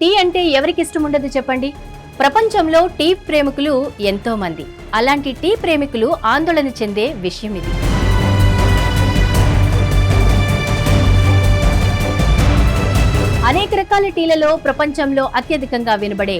Tea అంటే ఎవరికి ఇష్టం ఉండదు చెప్పండి? ప్రపంచంలో టీ ప్రేమికులు ఎంతో మంది. అలాంటి టీ ప్రేమికులు ఆందోళన చెందే విషయం ఇది. అనేక రకాల టీలలో ప్రపంచంలో అత్యధికంగా వినబడే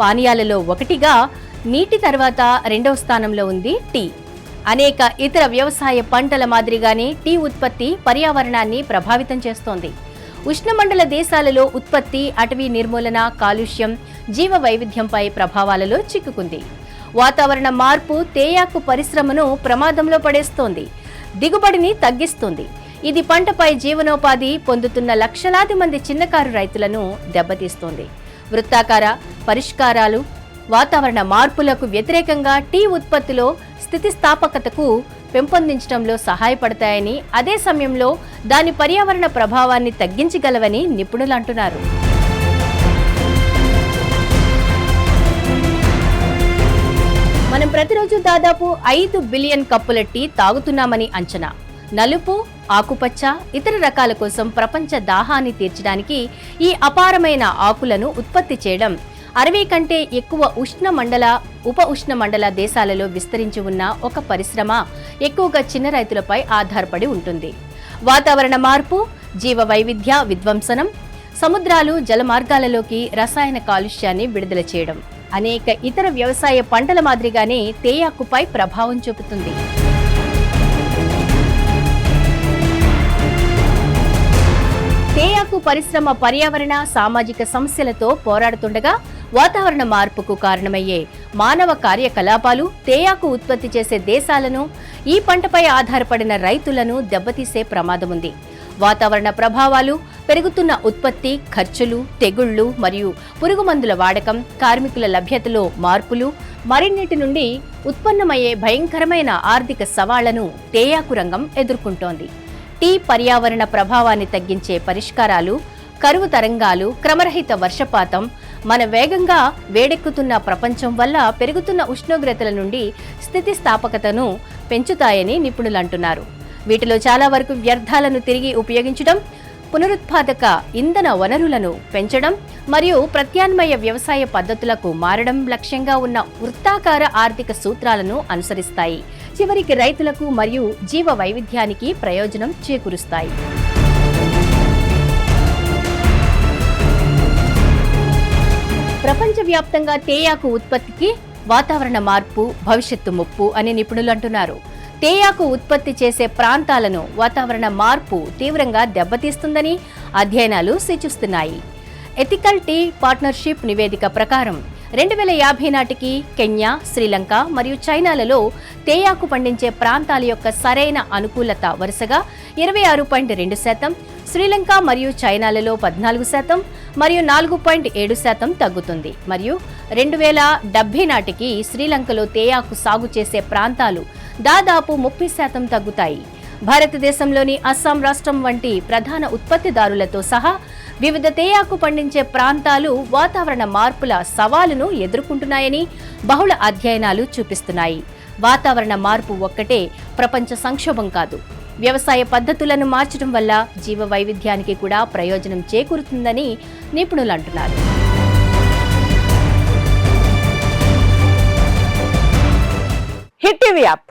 పానీయాలలో ఒకటిగా నీటి తర్వాత రెండవ స్థానంలో ఉంది టీ. అనేక ఇతర వ్యవసాయ పంటల మాదిరిగానే టీ ఉత్పత్తి పర్యావరణాన్ని ప్రభావితం చేస్తోంది. ఉష్ణమండల దేశాలలో ఉత్పత్తి అటవీ నిర్మూలన కాలుష్యం జీవ వైవిధ్యంపై ప్రభావాలలో చిక్కుకుంది. వాతావరణ మార్పు తేయాకు పరిశ్రమను ప్రమాదంలో పడేస్తోంది. దిగుబడిని తగ్గిస్తుంది. ఇది పంటపై జీవనోపాధి పొందుతున్న లక్షలాది మంది చిన్నకారు రైతులను దెబ్బతీస్తోంది. వృత్తాకార పరిష్కారాలు వాతావరణ మార్పులకు వ్యతిరేకంగా టీ ఉత్పత్తిలో స్థితిస్థాపకతకు పెంపొందించడంలో సహాయపడతాయని అదే సమయంలో దాని పర్యావరణ ప్రభావాన్ని తగ్గించగలవని నిపుణులు అంటున్నారు. మనం ప్రతిరోజు దాదాపు ఐదు బిలియన్ కప్పుల టీ తాగుతున్నామని అంచనా. నలుపు ఆకుపచ్చ ఇతర రకాల కోసం ప్రపంచ దాహాన్ని తీర్చడానికి ఈ అపారమైన ఆకులను ఉత్పత్తి చేయడం అరవై కంటే ఎక్కువ ఉష్ణ మండల ఉప ఉష్ణ మండల దేశాలలో విస్తరించి ఉన్న ఒక పరిశ్రమ ఎక్కువగా చిన్న రైతులపై ఆధారపడి ఉంటుంది. వాతావరణ మార్పు జీవ వైవిధ్య విధ్వంసనం సముద్రాలు జలమార్గాలలోకి రసాయన కాలుష్యాన్ని విడుదల చేయడం అనేక ఇతర వ్యవసాయ పంటల మాదిరిగానే తేయాకుపై ప్రభావం చూపుతుంది. తేయాకు పరిశ్రమ పర్యావరణ సామాజిక సమస్యలతో పోరాడుతుండగా వాతావరణ మార్పుకు కారణమయ్యే మానవ కార్యకలాపాలు తేయాకు ఉత్పత్తి చేసే దేశాలను ఈ పంటపై ఆధారపడిన రైతులను దెబ్బతీసే ప్రమాదముంది. వాతావరణ ప్రభావాలు పెరుగుతున్న ఉత్పత్తి ఖర్చులు తెగుళ్ళు మరియు పురుగుమందుల వాడకం కార్మికుల లభ్యతలో మార్పులు మరిన్నిటి నుండి ఉత్పన్నమయ్యే భయంకరమైన ఆర్థిక సవాళ్ళను తేయాకు రంగం ఎదుర్కొంటోంది. టీ పర్యావరణ ప్రభావాన్ని తగ్గించే పరిష్కారాలు కరువు తరంగాలు క్రమరహిత వర్షపాతం మన వేగంగా వేడెక్కుతున్న ప్రపంచం వల్ల పెరుగుతున్న ఉష్ణోగ్రతల నుండి స్థితిస్థాపకతను పెంచుతాయని నిపుణులు అంటున్నారు వీటిలో చాలా వరకు వ్యర్థాలను తిరిగి ఉపయోగించడం పునరుత్పాదక ఇంధన వనరులను పెంచడం మరియు ప్రత్యామ్నాయ వ్యవసాయ పద్ధతులకు మారడం లక్ష్యంగా ఉన్న వృత్తాకార ఆర్థిక సూత్రాలను అనుసరిస్తాయి. చివరికి రైతులకు మరియు జీవ వైవిధ్యానికి ప్రయోజనం చేకూరుస్తాయి. ప్రపంచవ్యాప్తంగా తేయాకు ఉత్పత్తికి వాతావరణ మార్పు భవిష్యత్తు ముప్పు అని నిపుణులు అంటున్నారు. తేయాకు ఉత్పత్తి చేసే ప్రాంతాలను వాతావరణ మార్పు తీవ్రంగా దెబ్బతీస్తుందని అధ్యయనాలు సూచిస్తున్నాయి. ఎథికల్ టీ పార్ట్నర్షిప్ నివేదిక ప్రకారం రెండు వేల యాభై నాటికి కెన్యా శ్రీలంక మరియు చైనాలలో తేయాకు పండించే ప్రాంతాల యొక్క సరైన అనుకూలత వరుసగా ఇరవై ఆరు పాయింట్ రెండు శాతం శ్రీలంక మరియు చైనాలలో పద్నాలుగు శాతం మరియు నాలుగు పాయింట్ ఏడు శాతం తగ్గుతుంది. మరియు రెండు వేల డెబ్బై నాటికి శ్రీలంకలో తేయాకు సాగు చేసే ప్రాంతాలు దాదాపు ముప్పై శాతం తగ్గుతాయి. భారతదేశంలోని అస్సాం రాష్ట్రం వంటి ప్రధాన ఉత్పత్తిదారులతో సహా వివిధ తేయాకు పండించే ప్రాంతాలు వాతావరణ మార్పుల సవాలును ఎదుర్కొంటున్నాయని బహుళ అధ్యయనాలు చూపిస్తున్నాయి. వాతావరణ మార్పు ఒక్కటే ప్రపంచ సంక్షోభం కాదు. వ్యవసాయ పద్ధతులను మార్చడం వల్ల జీవ వైవిధ్యానికి కూడా ప్రయోజనం చేకూరుతుందని నిపుణులు అంటున్నారు. Hit TV app